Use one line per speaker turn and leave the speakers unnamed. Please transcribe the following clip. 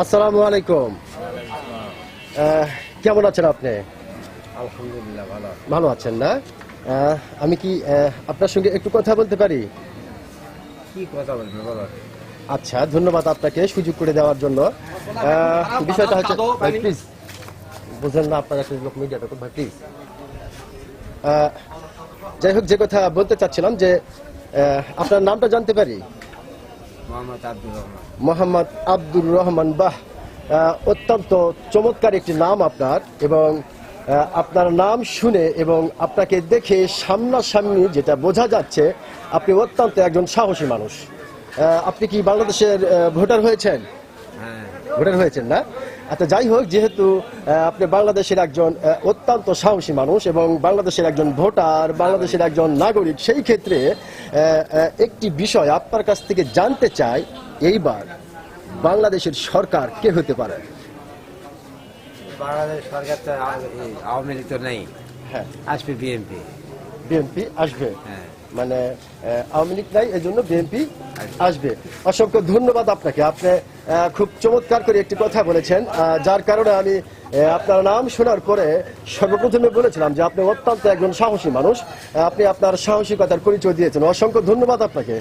আসসালামু আলাইকুম কেমন আছেন আপনি
আলহামদুলিল্লাহ ভালো
ভালো আছেন না আমি কি আপনার সঙ্গে একটু কথা বলতে পারি
কি কথা বলবে বলো
আচ্ছা ধন্যবাদ আপনাকে সুযোগ করে দেওয়ার জন্য বিষয়টা হচ্ছে প্লিজ বুঝলেন না আপনার একটা লোক মিডিয়াটা ভাই প্লিজ যাই হোক যে কথা বলতে চাচ্ছিলাম যে আপনার নামটা জানতে পারি?
মোহাম্মদ আব্দুর রহমান।
বাহ। অত্যন্ত চমৎকার একটি নাম আপনার এবং আপনার নাম শুনে এবং আপনাকে দেখে সামনাসামনি যেটা বোঝা যাচ্ছে আপনি অত্যন্ত একজন সাহসী মানুষ। আপনি কি বাংলাদেশের ভোটার হয়েছেন?
হ্যাঁ
ভোটার হয়েছেন না। আচ্ছা যাই হোক যেহেতু আপনি বাংলাদেশের একজন অত্যন্ত সাহসী মানুষ এবং বাংলাদেশের একজন ভোটার বাংলাদেশের একজন নাগরিক সেই ক্ষেত্রে একটি বিষয় আপনার কাছ থেকে জানতে চাই এইবার বাংলাদেশের সরকার কে হতে পারে?
বাংলাদেশ সরকার তো আওয়ামী লীগ তো নেই।
হ্যাঁ।
আসবে বিএনপি।
বিএনপি আসবে।
হ্যাঁ।
মানে আওয়ামী লীগ নাই এই জন্য বিএনপি আসবে। অসংখ্য ধন্যবাদ আপনাকে। আপনি খুব চমৎকার করে একটি কথা বলেছেন। যার কারণে আমি আপনার নাম শোনার পরে সর্বপ্রথমে বলেছিলাম যে আপনি অত্যন্ত একজন সাহসী মানুষ। আপনি আপনার সাহসিকতার পরিচয় দিয়েছেন। অসংখ্য ধন্যবাদ আপনাকে।